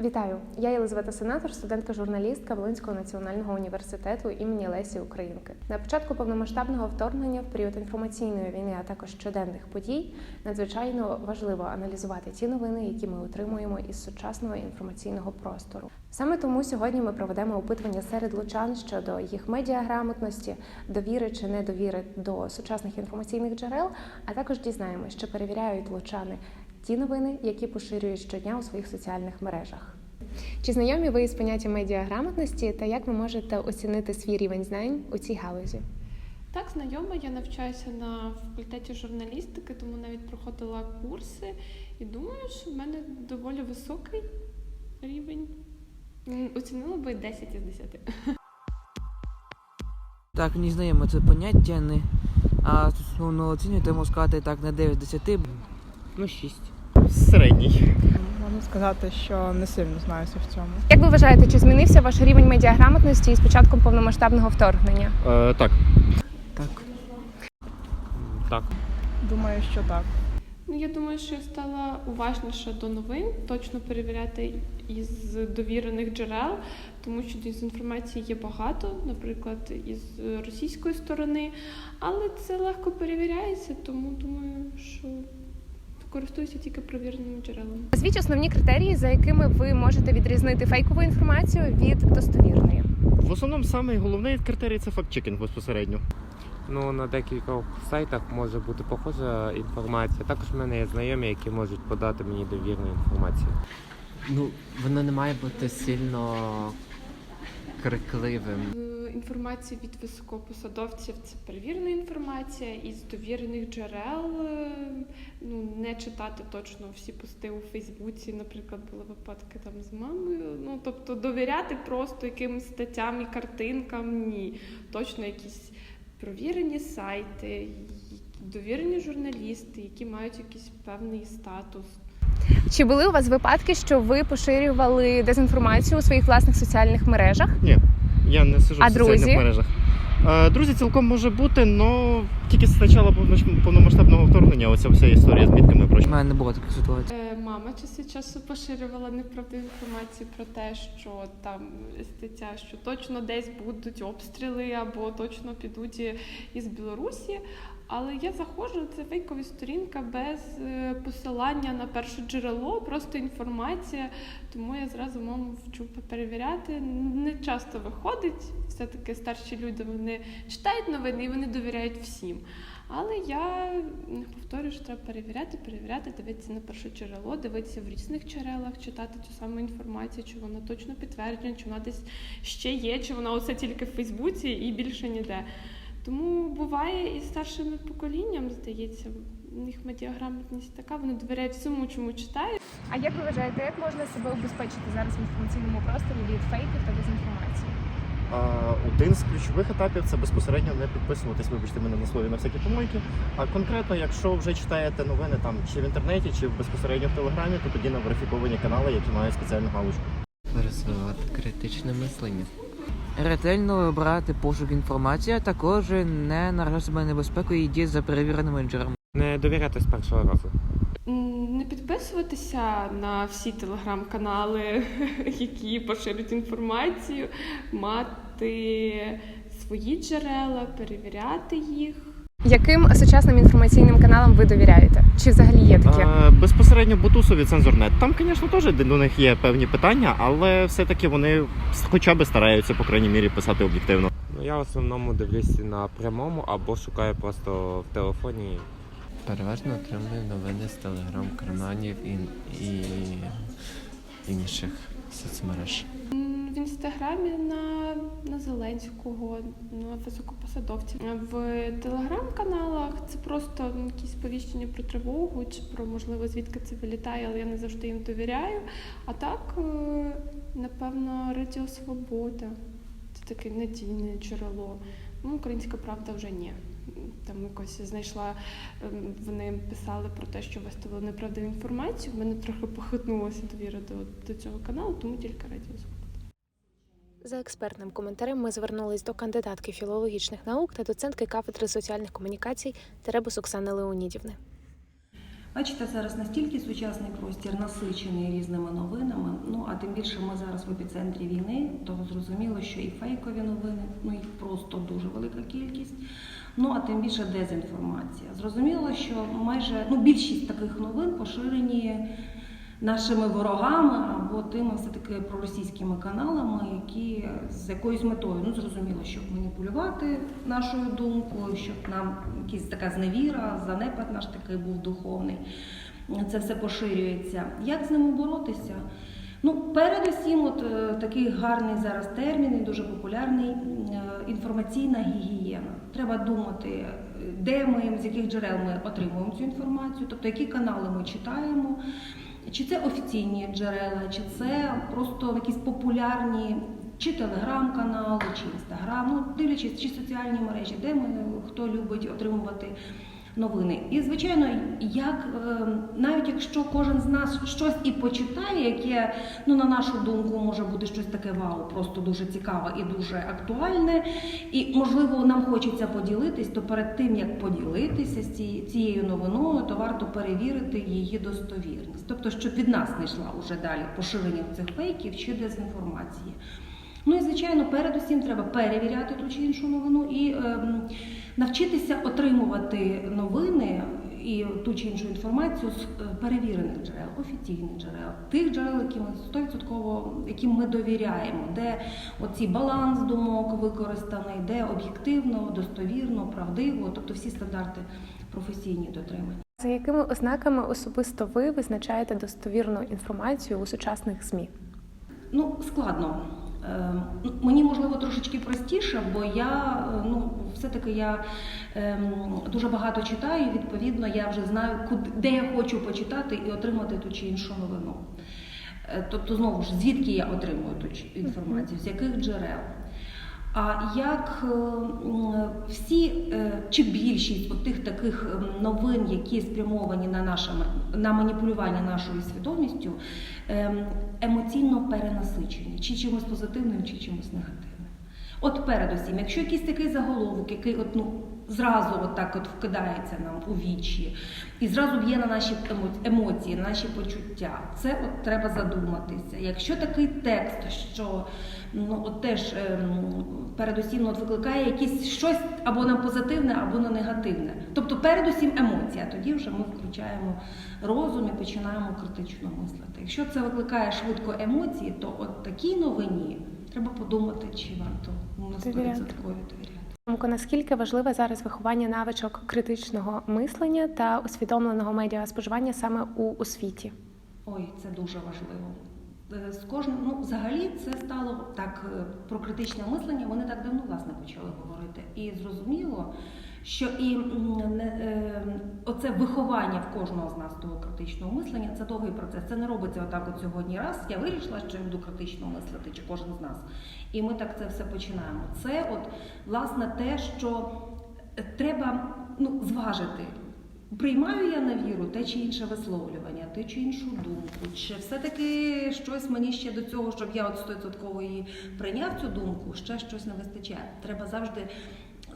Вітаю! Я Єлизавета Сенатор, студентка журналістка Волинського національного університету імені Лесі Українки. На початку повномасштабного вторгнення в період інформаційної війни, а також щоденних подій, надзвичайно важливо аналізувати ті новини, які ми отримуємо із сучасного інформаційного простору. Саме тому сьогодні ми проведемо опитування серед лучан щодо їх медіаграмотності, довіри чи недовіри до сучасних інформаційних джерел, а також дізнаємося, чи перевіряють лучани ті новини, які поширюють щодня у своїх соціальних мережах. Чи знайомі ви з поняттям медіаграмотності та як ви можете оцінити свій рівень знань у цій галузі? Так, знайома, я навчаюся на факультеті журналістики, тому навіть проходила курси і думаю, що в мене доволі високий рівень. Оцінила би 10 із 10. Так, мені знайомо це поняття, не... а стосовно оцінювати, можу сказати так на 9 з 10, ну 6. Середній. Можна сказати, що не сильно знаюся в цьому. Як ви вважаєте, чи змінився ваш рівень медіаграмотності із початком повномасштабного вторгнення? Е, так. Так. Так. Думаю, що так. Ну, я думаю, що я стала уважніша до новин, точно перевіряти із довірених джерел, тому що дезінформації є багато, наприклад, із російської сторони, але це легко перевіряється, тому думаю, що користуюся тільки провіреними джерелами. Назвіть основні критерії, за якими ви можете відрізнити фейкову інформацію від достовірної. В основному самий головний критерій це фактчекінг безпосередньо. Ну, на декількох сайтах може бути похожа інформація. Також в мене є знайомі, які можуть подати мені довірну інформацію. Ну, воно не має бути сильно крикливим. Інформація від високопосадовців це перевірена інформація із довірених джерел. е, Ну не читати точно всі пости у Фейсбуці. Наприклад, були випадки там з мамою. Ну тобто довіряти просто якимось статтям і картинкам. Ні, точно якісь провірені сайти, довірені журналісти, які мають якийсь певний статус. Чи були у вас випадки, що ви поширювали дезінформацію у своїх власних соціальних мережах? Ні, я не сижу А в соціальних друзі? мережах. Е, друзі, цілком може бути, але тільки з початку повномасштабного вторгнення оця вся історія з мітками У мене не було таких ситуацій. Е, Мама час від часу поширювала неправдиву інформацію про те, що там стаття, що точно десь будуть обстріли або точно підуть із Білорусі. Але я заходжу, це фейкова сторінка без е, посилання на перше джерело, просто інформація. Тому я зразу маму вчу перевіряти. Не часто виходить. Все-таки старші люди вони читають новини і вони довіряють всім. Але я повторюю, що треба перевіряти, перевіряти, дивитися на перше джерело, дивитися в різних джерелах, читати цю саму інформацію, чи вона точно підтверджена, чи вона десь ще є, чи вона оце тільки в Фейсбуці і більше ніде. Тому буває і старшими поколінням, здається, у них медіаграмотність така, вони довіряють всьому, чому читають. А як ви вважаєте, як можна себе убезпечити зараз в інформаційному просторі від фейків та дезінформації? Один з ключових етапів це безпосередньо не підписуватись, вибачте мене на слові на всякі помойки. А конкретно, якщо вже читаєте новини там чи в інтернеті, чи безпосередньо в телеграмі, то тоді на верифіковані канали, які мають спеціальну галочку. Розвивати критичне мислення. Ретельно брати пошук інформації, а також не наражати себе на небезпеку і діяти за перевіреними джерелами. Не довіряти з першого разу. Не підписуватися на всі телеграм-канали, які поширюють інформацію, мати свої джерела, перевіряти їх. Яким сучасним інформаційним каналам ви довіряєте? Чи взагалі є такі? А, безпосередньо Бутусові цензорнет. Там, звісно, теж до них є певні питання, але все-таки вони хоча б стараються, по крайній мірі, писати об'єктивно. Ну я в основному дивлюся на прямому або шукаю просто в телефоні. Переважно отримую новини з телеграм-каналів і, і інших соцмереж. В інстаграмі на, на Зеленського, на високопосадовців. В телеграм-каналах це просто якісь сповіщення про тривогу чи про можливо звідки це вилітає, але я не завжди їм довіряю. А так, е, напевно, Радіо Свобода це таке надійне джерело. Ну, Українська правда вже ні. Там якось знайшла, ем, вони писали про те, що виставили неправдиву інформацію. В мене трохи похитнулася довіра до, до цього каналу, тому тільки Радіо Свобода. За експертним коментарем ми звернулись до кандидатки філологічних наук та доцентки кафедри соціальних комунікацій Теребус Оксани Леонідівни. Бачите, зараз настільки сучасний простір насичений різними новинами. Ну а тим більше ми зараз в епіцентрі війни, то зрозуміло, що і фейкові новини, ну їх просто дуже велика кількість. Ну а тим більше дезінформація. Зрозуміло, що майже ну більшість таких новин поширені нашими ворогами або тими все таки проросійськими каналами, які з якоюсь метою, ну зрозуміло, щоб маніпулювати нашою думкою, щоб нам якась така зневіра, занепад наш такий був духовний. Це все поширюється. Як з ними боротися? Ну, передусім, от е, такий гарний зараз термін, і дуже популярний е, інформаційна гігієна. Треба думати, де ми, з яких джерел ми отримуємо цю інформацію, тобто які канали ми читаємо, чи це офіційні джерела, чи це просто якісь популярні чи телеграм-канали, чи інстаграм, ну дивлячись, чи соціальні мережі, де ми хто любить отримувати новини. І звичайно, як е, навіть якщо кожен з нас щось і почитає, яке ну на нашу думку може бути щось таке вау, просто дуже цікаве і дуже актуальне, і можливо нам хочеться поділитись, то перед тим як поділитися з цією, новиною, то варто перевірити її достовірність, тобто, щоб від нас не йшла уже далі поширення цих фейків чи дезінформації. Ну і звичайно, передусім треба перевіряти ту чи іншу новину і ем, навчитися отримувати новини і ту чи іншу інформацію з е, перевірених джерел, офіційних джерел, тих джерел, які ми 100% яким ми довіряємо, де оці баланс думок використаний, де об'єктивно, достовірно, правдиво, тобто всі стандарти професійні дотримані. За якими ознаками особисто ви визначаєте достовірну інформацію у сучасних ЗМІ? Ну, складно. Е, ну, Мені можливо трошечки простіше, бо я е, ну все-таки я ем, дуже багато читаю. і, Відповідно, я вже знаю, куди де я хочу почитати і отримати ту чи іншу новину. Е, Тобто, знову ж звідки я отримую ту інформацію, з яких джерел. А як е, всі е, чи більшість от тих таких ем, новин, які спрямовані на наше на маніпулювання нашою свідомістю, ем, емоційно перенасичені, чи чимось позитивним, чи чимось негативним. От передусім, якщо якийсь такий заголовок, який от, ну, зразу от так от вкидається нам у вічі, і зразу б'є на наші емо- емоції, на наші почуття, це от треба задуматися. Якщо такий текст, що ну, от теж ем, передусім от викликає якісь щось або на позитивне, або на негативне. Тобто передусім емоція, тоді вже ми включаємо розум і починаємо критично мислити. Якщо це викликає швидко емоції, то от такій новині треба подумати, чи варто на 100% Довіряти. Наскільки важливе зараз виховання навичок критичного мислення та усвідомленого медіаспоживання саме у освіті? Ой, це дуже важливо. Е, З кожним, ну взагалі це стало так е, про критичне мислення. Вони так давно власне почали говорити. І зрозуміло, що і е, оце виховання в кожного з нас того критичного мислення це довгий процес. Це не робиться отак от сьогодні раз. Я вирішила, що я буду критично мислити, чи кожен з нас. І ми так це все починаємо. Це от власне те, що е, треба ну, зважити. Приймаю я на віру те чи інше висловлювання, те чи іншу думку, чи все-таки щось мені ще до цього, щоб я от стовідсотково її прийняв цю думку, ще щось не вистачає. Треба завжди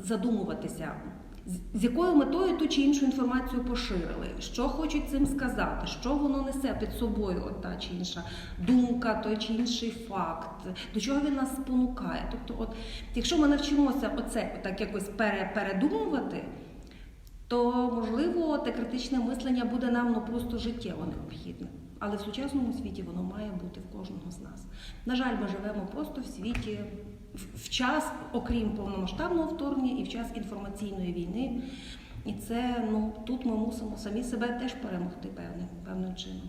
задумуватися, з- якою метою ту чи іншу інформацію поширили, що хочуть цим сказати, що воно несе під собою, от та чи інша думка, той чи інший факт, до чого він нас спонукає. Тобто, от якщо ми навчимося оце так якось пере, передумувати то можливо те критичне мислення буде нам ну просто життєво необхідне. Але в сучасному світі воно має бути в кожного з нас. На жаль, ми живемо просто в світі в- час, окрім повномасштабного вторгнення, і в час інформаційної війни. І це ну тут ми мусимо самі себе теж перемогти певним певним чином.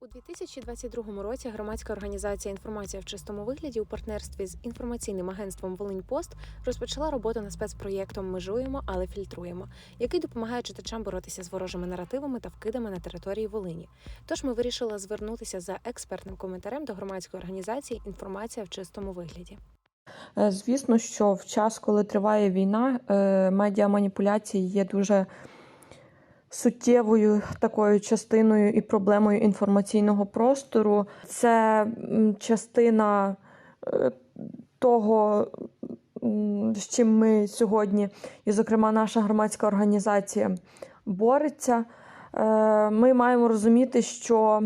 У 2022 році громадська організація Інформація в чистому вигляді у партнерстві з інформаційним агентством Волиньпост розпочала роботу над спецпроєктом Межуємо, але фільтруємо, який допомагає читачам боротися з ворожими наративами та вкидами на території Волині. Тож ми вирішили звернутися за експертним коментарем до громадської організації Інформація в чистому вигляді. Е, Звісно, що в час, коли триває війна, е, медіаманіпуляції є дуже суттєвою такою частиною і проблемою інформаційного простору. Це частина е, того, з чим ми сьогодні, і, зокрема, наша громадська організація бореться. ми маємо розуміти, що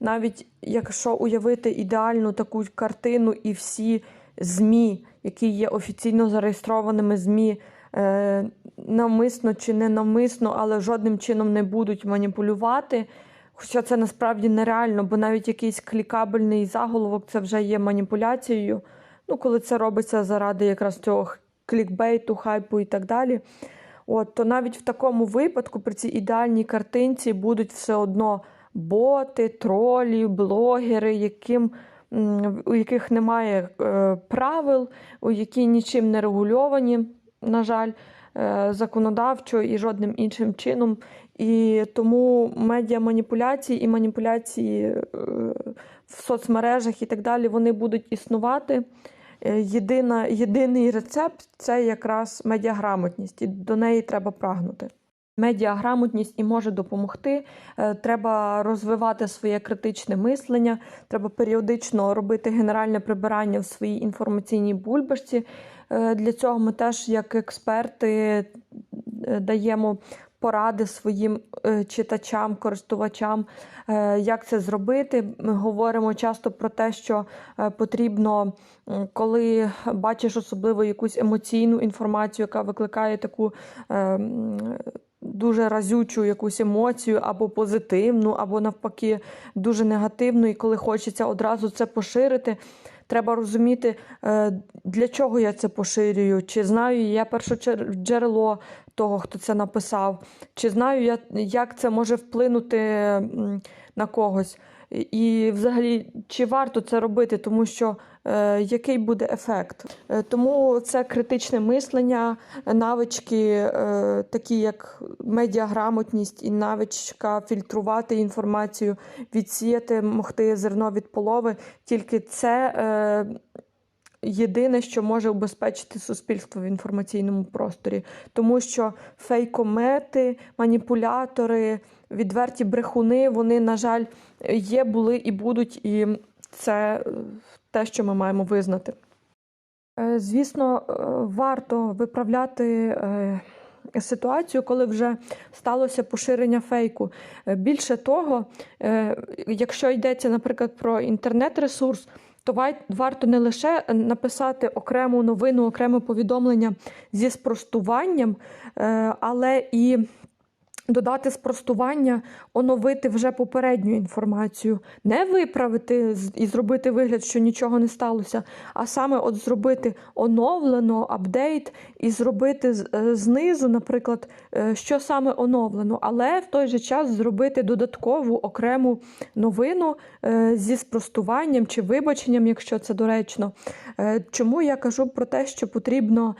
навіть якщо уявити ідеальну таку картину і всі ЗМІ, які є офіційно зареєстрованими ЗМІ, е, навмисно чи не навмисно, але жодним чином не будуть маніпулювати. Хоча це насправді нереально, бо навіть якийсь клікабельний заголовок це вже є маніпуляцією. Ну, коли це робиться заради якраз цього клікбейту, хайпу і так далі. От, то навіть в такому випадку при цій ідеальній картинці будуть все одно боти, тролі, блогери, яким, у яких немає е, правил, у які нічим не регульовані, на жаль, е, законодавчо і жодним іншим чином. І тому медіаманіпуляції і маніпуляції е, в соцмережах і так далі вони будуть існувати. Єдина, єдиний рецепт це якраз медіаграмотність, і до неї треба прагнути. Медіаграмотність і може допомогти. Е, Треба розвивати своє критичне мислення, треба періодично робити генеральне прибирання в своїй інформаційній бульбашці. Е, Для цього ми теж, як експерти, е, даємо поради своїм читачам, користувачам, як це зробити. Ми говоримо часто про те, що потрібно, коли бачиш особливо якусь емоційну інформацію, яка викликає таку. Дуже разючу якусь емоцію, або позитивну, або навпаки, дуже негативну, і коли хочеться одразу це поширити, треба розуміти, е, для чого я це поширюю, чи знаю я першоджерело того, хто це написав, чи знаю я, як це може вплинути на когось. І взагалі, чи варто це робити, тому що е, який буде ефект? Е, тому це критичне мислення, навички, е, такі як медіаграмотність і навичка фільтрувати інформацію, відсіяти, могти зерно від полови. Тільки це е, єдине, що може убезпечити суспільство в інформаційному просторі, тому що фейкомети, маніпулятори, відверті брехуни, вони, на жаль, є, були і будуть, і це е, те, що ми маємо визнати. Е, Звісно, е, варто виправляти ситуацію, коли вже сталося поширення фейку. Більше того, якщо йдеться, наприклад, про інтернет-ресурс, то варто не лише написати окрему новину, окреме повідомлення зі спростуванням, але і додати спростування, оновити вже попередню інформацію, не виправити і зробити вигляд, що нічого не сталося, а саме от зробити оновлено, апдейт і зробити е, знизу, наприклад, е, що саме оновлено, але в той же час зробити додаткову окрему новину е, зі спростуванням чи вибаченням, якщо це доречно. Чому я кажу про те, що потрібно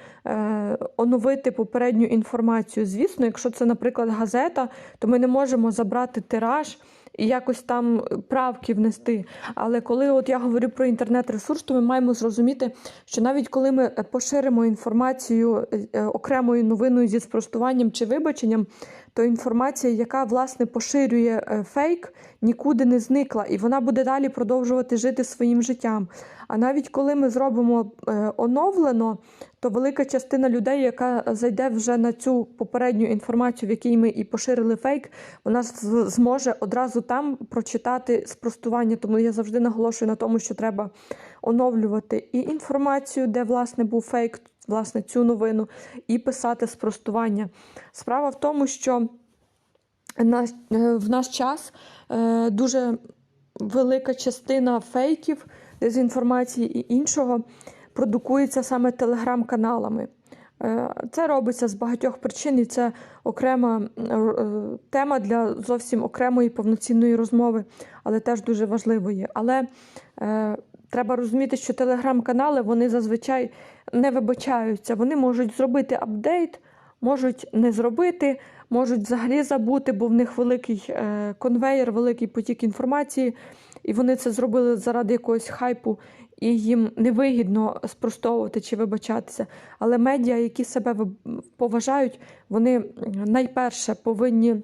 оновити попередню інформацію? Звісно, якщо це, наприклад, газета, то ми не можемо забрати тираж. І якось там правки внести. Але коли от я говорю про інтернет-ресурс, то ми маємо зрозуміти, що навіть коли ми е, поширимо інформацію е, окремою новиною зі спростуванням чи вибаченням, то інформація, яка власне поширює е, фейк, нікуди не зникла, і вона буде далі продовжувати жити своїм життям. А навіть коли ми зробимо е, оновлено, то велика частина людей, яка зайде вже на цю попередню інформацію, в якій ми і поширили фейк, вона зможе одразу там прочитати спростування. Тому я завжди наголошую на тому, що треба оновлювати і інформацію, де власне був фейк, власне цю новину, і писати спростування. Справа в тому, що е, в наш час е, дуже велика частина фейків, дезінформації і іншого продукується саме телеграм-каналами. Е, Це робиться з багатьох причин, і це окрема тема для зовсім окремої повноцінної розмови, але теж дуже важливої. Але треба розуміти, що телеграм-канали вони зазвичай не вибачаються. Вони можуть зробити апдейт, можуть не зробити, можуть взагалі забути, бо в них великий е, конвейер, великий потік інформації, і вони це зробили заради якогось хайпу, і їм невигідно спростовувати чи вибачатися. Але медіа, які себе поважають, вони найперше повинні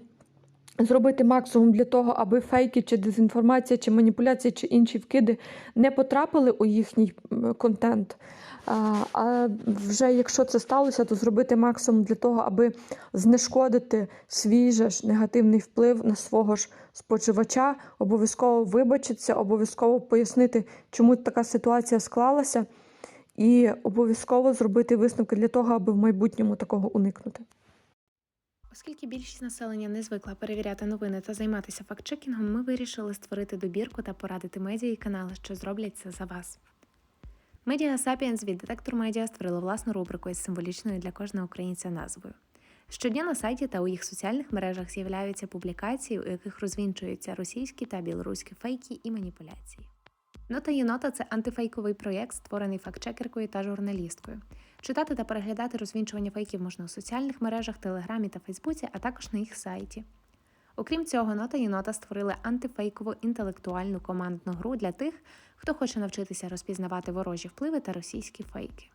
зробити максимум для того, аби фейки, чи дезінформація, чи маніпуляція, чи інші вкиди не потрапили у їхній контент. А, вже якщо це сталося, то зробити максимум для того, аби знешкодити свій же ж негативний вплив на свого ж споживача, обов'язково вибачитися, обов'язково пояснити, чому така ситуація склалася, і обов'язково зробити висновки для того, аби в майбутньому такого уникнути. Оскільки більшість населення не звикла перевіряти новини та займатися фактчекінгом, ми вирішили створити добірку та порадити медіа і канали, що зроблять це за вас. Медіа Sapiens від Детектор Медіа створили власну рубрику із символічною для кожного українця назвою. Щодня на сайті та у їх соціальних мережах з'являються публікації, у яких розвінчуються російські та білоруські фейки і маніпуляції. Нота єнота це антифейковий проєкт, створений фактчекеркою та журналісткою. Читати та переглядати розвінчування фейків можна у соціальних мережах, Телеграмі та Фейсбуці, а також на їх сайті. Окрім цього, нота єнота створили антифейкову інтелектуальну командну гру для тих, хто хоче навчитися розпізнавати ворожі впливи та російські фейки.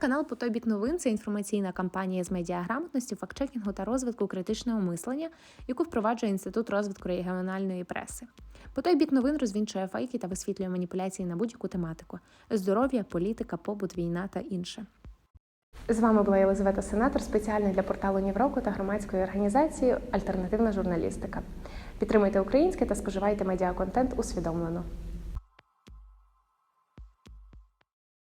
Канал Потобіт новин це інформаційна кампанія з медіаграмотності, фактчекінгу та розвитку критичного мислення, яку впроваджує Інститут розвитку регіональної преси. Потобіт новин розвінчує фейки та висвітлює маніпуляції на будь-яку тематику: здоров'я, політика, побут, війна та інше. З вами була Єлизавета Сенатор, спеціально для порталу Нівроку та громадської організації Альтернативна журналістика. Підтримуйте українське та споживайте медіаконтент усвідомлено.